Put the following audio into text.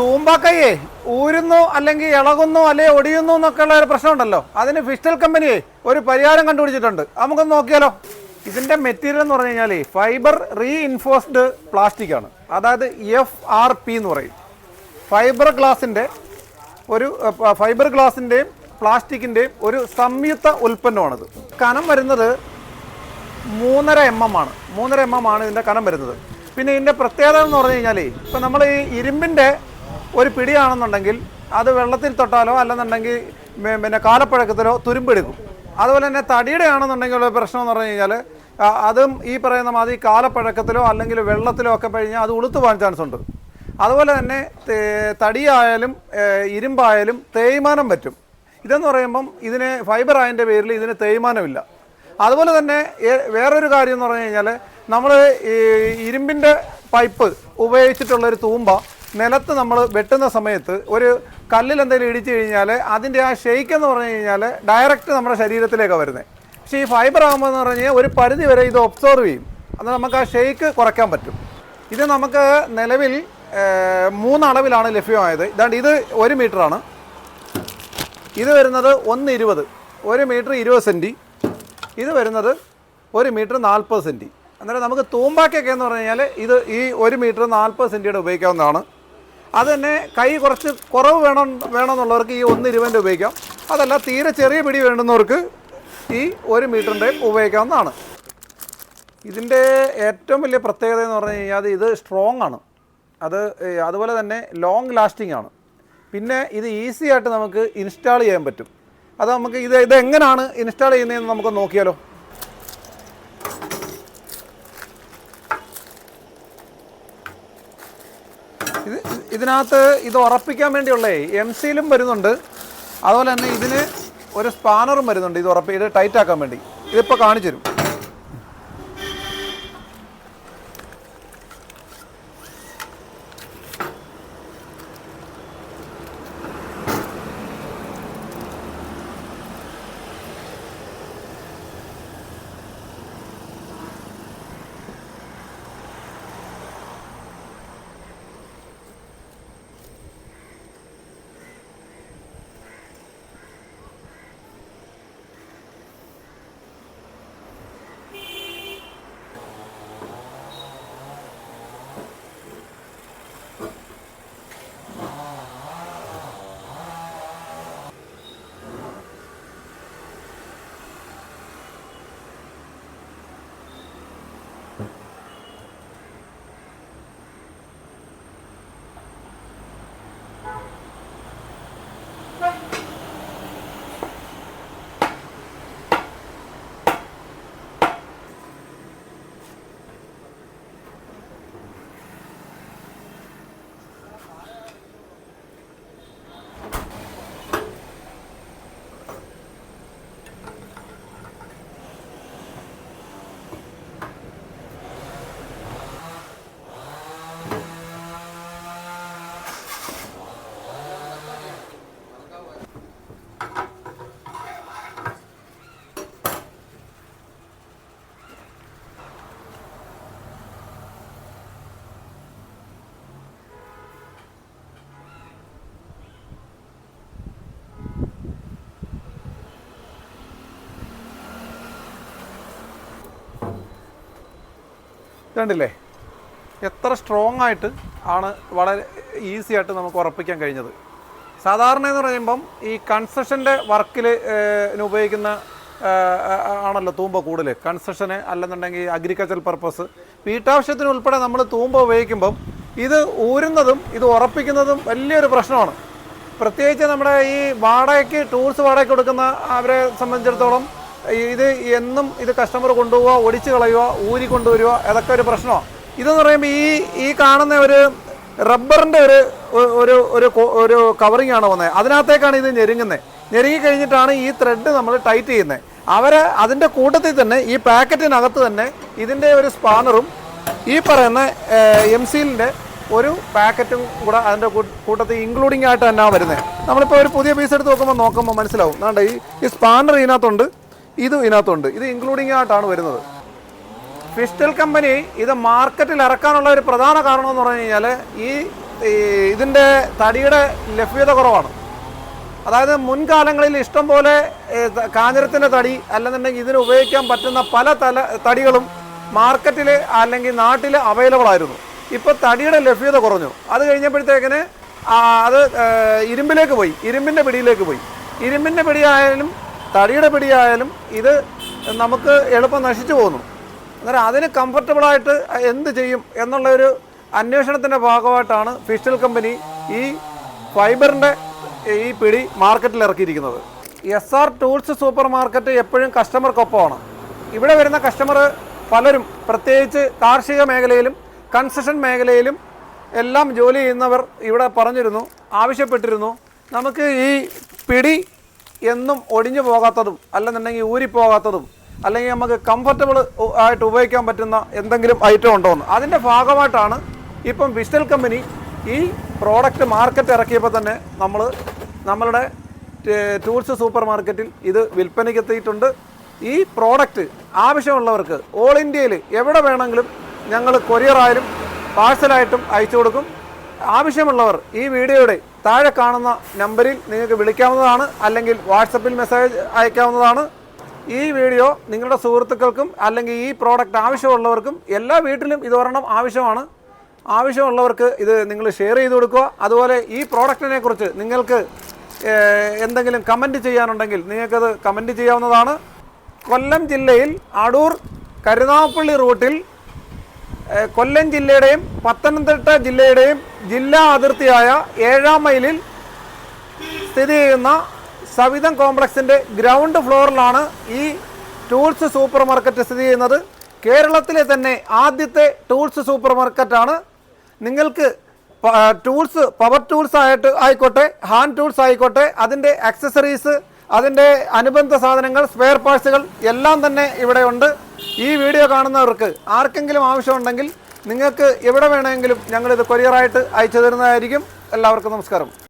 തൂമ്പാക്കയ്യേ ഊരുന്നു അല്ലെങ്കിൽ ഇളകുന്നു അല്ലെങ്കിൽ ഒടിയുന്നു എന്നൊക്കെ ഉള്ള ഒരു പ്രശ്നമുണ്ടല്ലോ. അതിന് ഫിസ്റ്റൽ കമ്പനിയെ ഒരു പരിഹാരം കണ്ടുപിടിച്ചിട്ടുണ്ട്. നമുക്കൊന്ന് നോക്കിയാലോ. ഇതിന്റെ മെറ്റീരിയൽ എന്ന് പറഞ്ഞു കഴിഞ്ഞാൽ ഫൈബർ റീഇൻഫോഴ്സ്ഡ് പ്ലാസ്റ്റിക് ആണ്. അതായത് എഫ് ആർ പി എന്ന് പറയും. ഫൈബർ ഗ്ലാസിന്റെ ഒരു ഫൈബർ ഗ്ലാസിന്റെയും പ്ലാസ്റ്റിക്കിന്റെയും ഒരു സംയുക്ത ഉൽപ്പന്നമാണിത്. കനം വരുന്നത് മൂന്നര എം എം ആണ്. മൂന്നര എം എം ആണ് ഇതിന്റെ കനം വരുന്നത്. പിന്നെ ഇതിന്റെ പ്രത്യേകത എന്ന് പറഞ്ഞു കഴിഞ്ഞാൽ ഇപ്പം നമ്മൾ ഈ ഇരുമ്പിന്റെ ഒരു പിടിയാണെന്നുണ്ടെങ്കിൽ അത് വെള്ളത്തിൽ തൊട്ടാലോ അല്ലെന്നുണ്ടെങ്കിൽ പിന്നെ കാലപ്പഴക്കത്തിലോ തുരുമ്പെടുക്കും. അതുപോലെ തന്നെ തടിയുടെ ആണെന്നുണ്ടെങ്കിൽ പ്രശ്നം എന്ന് പറഞ്ഞു കഴിഞ്ഞാൽ അതും ഈ പറയുന്ന മാതിരി കാലപ്പഴക്കത്തിലോ അല്ലെങ്കിൽ വെള്ളത്തിലോ ഒക്കെ കഴിഞ്ഞാൽ അത് ഉളുത്തു പോകാൻ ചാൻസ് ഉണ്ട്. അതുപോലെ തന്നെ തടിയായാലും ഇരുമ്പായാലും തേയ്മാനം പറ്റും. ഇതെന്ന് പറയുമ്പം ഇതിന് ഫൈബർ ആയതിന്റെ പേരിൽ ഇതിന് തേയ്മാനമില്ല. അതുപോലെ തന്നെ വേറൊരു കാര്യം എന്ന് പറഞ്ഞു കഴിഞ്ഞാൽ നമ്മൾ ഈ ഇരുമ്പിന്റെ പൈപ്പ് ഉപയോഗിച്ചിട്ടുള്ളൊരു തൂമ്പ നിലത്ത് നമ്മൾ വെട്ടുന്ന സമയത്ത് ഒരു കല്ലിൽ എന്തെങ്കിലും ഇടിച്ചു കഴിഞ്ഞാൽ അതിന്റെ ആ ഷെയ്ക്ക് എന്ന് പറഞ്ഞു കഴിഞ്ഞാൽ ഡയറക്റ്റ് നമ്മുടെ ശരീരത്തിലേക്കാണ് വരുന്നത് പക്ഷേ ഈ ഫൈബർ ആകുമ്പോൾ എന്ന് പറഞ്ഞു കഴിഞ്ഞാൽ ഒരു പരിധി വരെ ഇത് ഒബ്സർവ് ചെയ്യും. അത് നമുക്ക് ആ ഷെയ്ക്ക് കുറയ്ക്കാൻ പറ്റും. ഇത് നമുക്ക് നിലവിൽ മൂന്നളവിലാണ് ലഭ്യമായത്. ഇതാണ്ട് ഇത് ഒരു മീറ്ററാണ് ഇത് വരുന്നത് ഒന്ന് ഇരുപത് ഒരു മീറ്റർ ഇരുപത് സെന്റി ഇത് വരുന്നത് ഒരു മീറ്റർ നാൽപ്പത് സെന്റി അന്നേരം നമുക്ക് തൂമ്പാക്കൊക്കെ എന്ന് പറഞ്ഞു കഴിഞ്ഞാൽ ഇത് ഈ ഒരു മീറ്റർ നാൽപ്പത് സെന്റിയുടെ ഉപയോഗിക്കാവുന്നതാണ്. അത് തന്നെ കൈ കുറച്ച് കുറവ് വേണം വേണമെന്നുള്ളവർക്ക് ഈ ഒന്ന് ഇരുപതിന്റെ ഉപയോഗിക്കാം. അതല്ല തീരെ ചെറിയ പിടി വേണ്ടുന്നവർക്ക് ഈ ഒരു മീറ്ററിന്റെ ഉപയോഗിക്കാവുന്നതാണ്. ഇതിന്റെ ഏറ്റവും വലിയ പ്രത്യേകത എന്ന് പറഞ്ഞു കഴിഞ്ഞാൽ ഇത് സ്ട്രോങ് ആണ്. അത് അതുപോലെ തന്നെ ലോങ് ലാസ്റ്റിംഗ് ആണ്. പിന്നെ ഇത് ഈസി ആയിട്ട് നമുക്ക് ഇൻസ്റ്റാൾ ചെയ്യാൻ പറ്റും. അത് നമുക്ക് ഇത് ഇത് എങ്ങനെയാണ് ഇൻസ്റ്റാൾ ചെയ്യുന്നതെന്ന് നമുക്ക് നോക്കിയാലോ ഇത് ഇതിനകത്ത് ഇത് ഉറപ്പിക്കാൻ വേണ്ടിയുള്ളേ എം സിയിലും വരുന്നുണ്ട്. അതുപോലെ തന്നെ ഇതിന് ഒരു സ്പാനറും വരുന്നുണ്ട് ഇത് ഉറപ്പി ഇത് ടൈറ്റ് ആക്കാൻ വേണ്ടി. ഇതിപ്പോൾ കാണിച്ചു തരും. കണ്ടില്ലേ? എത്ര സ്ട്രോങ് ആയിട്ട് ആണ് വളരെ ഈസി ആയിട്ട് നമുക്ക് ഉറപ്പിക്കാൻ കഴിഞ്ഞത്. സാധാരണ എന്ന് പറയുമ്പം ഈ കൺസ്ട്രക്ഷന്റെ വർക്കിൽ ഉപയോഗിക്കുന്ന ആണല്ലോ തൂമ്പ കൂടുതൽ കൺസ്ട്രക്ഷന് അല്ലെന്നുണ്ടെങ്കിൽ അഗ്രികൾച്ചർ പർപ്പസ് വീട്ടാവശ്യത്തിന് ഉൾപ്പെടെ നമ്മൾ തൂമ്പ ഉപയോഗിക്കുമ്പം ഇത് ഊരുന്നതും ഇത് ഉറപ്പിക്കുന്നതും വലിയൊരു പ്രശ്നമാണ്. പ്രത്യേകിച്ച് നമ്മുടെ ഈ വാടകയ്ക്ക് ടൂറിസ്റ്റ് വാടകയ്ക്ക് കൊടുക്കുന്ന അവരെ സംബന്ധിച്ചിടത്തോളം ഇത് എന്നും ഇത് കസ്റ്റമർ കൊണ്ടുപോവുക ഒടിച്ചു കളയുക ഊരി കൊണ്ടുവരിക അതൊക്കെ ഒരു പ്രശ്നമാണ് ഇതെന്ന് പറയുമ്പോൾ ഈ ഈ കാണുന്ന ഒരു റബ്ബറിന്റെ ഒരു ഒരു ഒരു ഒരു കവറിങ് ആണ് വന്നത് അതിനകത്തേക്കാണ് ഇത് ഞെരുങ്ങുന്നത് ഞെരുങ്ങി കഴിഞ്ഞിട്ടാണ് ഈ ത്രെഡ് നമ്മൾ ടൈറ്റ് ചെയ്യുന്നത് അവർ അതിന്റെ കൂട്ടത്തിൽ തന്നെ ഈ പാക്കറ്റിനകത്ത് തന്നെ ഇതിന്റെ ഒരു സ്പാനറും ഈ പറയുന്ന എം സീലിന്റെ ഒരു പാക്കറ്റും കൂടെ അതിന്റെ കൂട്ടത്തിൽ ഇൻക്ലൂഡിംഗ് ആയിട്ട് തന്നെയാണ് വരുന്നത് നമ്മളിപ്പോൾ ഒരു പുതിയ പീസ് എടുത്ത് നോക്കുമ്പോൾ നോക്കുമ്പോൾ മനസ്സിലാവും. അതുകൊണ്ട് ഈ ഈ സ്പാനർ ഇതിനകത്തുണ്ട്. ഇതും ഇതിനകത്തുണ്ട്. ഇത് ഇൻക്ലൂഡിംഗ് ആയിട്ടാണ് വരുന്നത്. ഫിസ്റ്റൽ കമ്പനി ഇത് മാർക്കറ്റിൽ ഇറക്കാനുള്ള ഒരു പ്രധാന കാരണം എന്ന് പറഞ്ഞു കഴിഞ്ഞാൽ ഈ ഇതിന്റെ തടിയുടെ ലഭ്യത കുറവാണ്. അതായത് മുൻകാലങ്ങളിൽ ഇഷ്ടം പോലെ കാഞ്ഞിരത്തിന്റെ തടി അല്ലെന്നുണ്ടെങ്കിൽ ഇതിന് ഉപയോഗിക്കാൻ പറ്റുന്ന പല തല തടികളും മാർക്കറ്റിൽ അല്ലെങ്കിൽ നാട്ടിൽ അവൈലബിൾ ആയിരുന്നു. ഇപ്പോൾ തടിയുടെ ലഭ്യത കുറഞ്ഞു. അത് കഴിഞ്ഞപ്പോഴത്തേക്കിന് അത് ഇരുമ്പിലേക്ക് പോയി. ഇരുമ്പിന്റെ പിടിയിലേക്ക് പോയി. ഇരുമ്പിന്റെ പിടിയായാലും തടിയുടെ പിടിയായാലും ഇത് നമുക്ക് എളുപ്പം നശിച്ചു പോകുന്നു. അന്നേരം അതിന് കംഫർട്ടബിളായിട്ട് എന്ത് ചെയ്യും എന്നുള്ള ഒരു അന്വേഷണത്തിന്റെ ഭാഗമായിട്ടാണ് ഫിഷൽ കമ്പനി ഈ ഫൈബറിന്റെ ഈ പിടി മാർക്കറ്റിൽ ഇറക്കിയിരിക്കുന്നത്. S R tools super market എപ്പോഴും കസ്റ്റമർക്കൊപ്പമാണ്. ഇവിടെ വരുന്ന കസ്റ്റമർ പലരും പ്രത്യേകിച്ച് കാർഷിക മേഖലയിലും കൺസ്ട്രക്ഷൻ മേഖലയിലും എല്ലാം ജോലി ചെയ്യുന്നവർ ഇവിടെ പറഞ്ഞിരുന്നു ആവശ്യപ്പെട്ടിരുന്നു. നമുക്ക് ഈ പിടി എന്നും ഒടിഞ്ഞു പോകാത്തതും അല്ലെന്നുണ്ടെങ്കിൽ ഊരിപ്പോകാത്തതും അല്ലെങ്കിൽ നമുക്ക് കംഫർട്ടബിൾ ആയിട്ട് ഉപയോഗിക്കാൻ പറ്റുന്ന എന്തെങ്കിലും ഐറ്റം ഉണ്ടോ എന്ന്. അതിന്റെ ഭാഗമായിട്ടാണ് ഇപ്പം വിസ്റ്റൽ കമ്പനി ഈ പ്രോഡക്റ്റ് മാർക്കറ്റ് ഇറക്കിയപ്പോൾ തന്നെ നമ്മൾ നമ്മളുടെ ടൂൾസ് സൂപ്പർ മാർക്കറ്റിൽ ഇത് വിൽപ്പനയ്ക്കെത്തിയിട്ടുണ്ട്. ഈ പ്രോഡക്റ്റ് ആവശ്യമുള്ളവർക്ക് ഓൾ ഇന്ത്യയിൽ എവിടെ വേണമെങ്കിലും ഞങ്ങൾ കൊറിയറായാലും പാഴ്സലായിട്ടും അയച്ചു കൊടുക്കും. ആവശ്യമുള്ളവർ ഈ വീഡിയോയുടെ താഴെ കാണുന്ന നമ്പറിൽ നിങ്ങൾക്ക് വിളിക്കാവുന്നതാണ് അല്ലെങ്കിൽ വാട്സപ്പിൽ മെസ്സേജ് അയക്കാവുന്നതാണ്. ഈ വീഡിയോ നിങ്ങളുടെ സുഹൃത്തുക്കൾക്കും അല്ലെങ്കിൽ ഈ പ്രോഡക്റ്റ് ആവശ്യമുള്ളവർക്കും എല്ലാ വീട്ടിലും ഇത് ഒരെണ്ണം ആവശ്യമാണ്. ആവശ്യമുള്ളവർക്ക് ഇത് നിങ്ങൾ ഷെയർ ചെയ്ത് കൊടുക്കുക. അതുപോലെ ഈ പ്രോഡക്റ്റിനെ കുറിച്ച് നിങ്ങൾക്ക് എന്തെങ്കിലും കമന്റ് ചെയ്യാനുണ്ടെങ്കിൽ നിങ്ങൾക്കത് കമന്റ് ചെയ്യാവുന്നതാണ്. കൊല്ലം ജില്ലയിൽ അടൂർ കരുനാഗപ്പള്ളി റൂട്ടിൽ കൊല്ലം ജില്ലയുടെയും പത്തനംതിട്ട ജില്ലയുടെയും ജില്ലാ അതിർത്തിയായ ഏഴാം മൈലിൽ സ്ഥിതി ചെയ്യുന്ന സവിതം കോംപ്ലക്സിന്റെ ഗ്രൗണ്ട് ഫ്ലോറിലാണ് ഈ ടൂൾസ് സൂപ്പർ മാർക്കറ്റ് സ്ഥിതി ചെയ്യുന്നത്. കേരളത്തിലെ തന്നെ ആദ്യത്തെ ടൂൾസ് സൂപ്പർ മാർക്കറ്റാണ് നിങ്ങൾക്ക് ടൂൾസ് പവർ ടൂൾസ് ആയിട്ട് ആയിക്കോട്ടെ ഹാൻഡ് ടൂൾസ് ആയിക്കോട്ടെ അതിന്റെ ആക്സസറീസ് അതിന്റെ അനുബന്ധ സാധനങ്ങൾ സ്പെയർ പാർട്സുകൾ എല്ലാം തന്നെ ഇവിടെ ഉണ്ട്. ഈ വീഡിയോ കാണുന്നവർക്ക് ആർക്കെങ്കിലും ആവശ്യമുണ്ടെങ്കിൽ നിങ്ങൾക്ക് എവിടെ വേണമെങ്കിലും ഞങ്ങളിത് കൊറിയറായിട്ട് അയച്ചു തരുന്നതായിരിക്കും. എല്ലാവർക്കും നമസ്കാരം.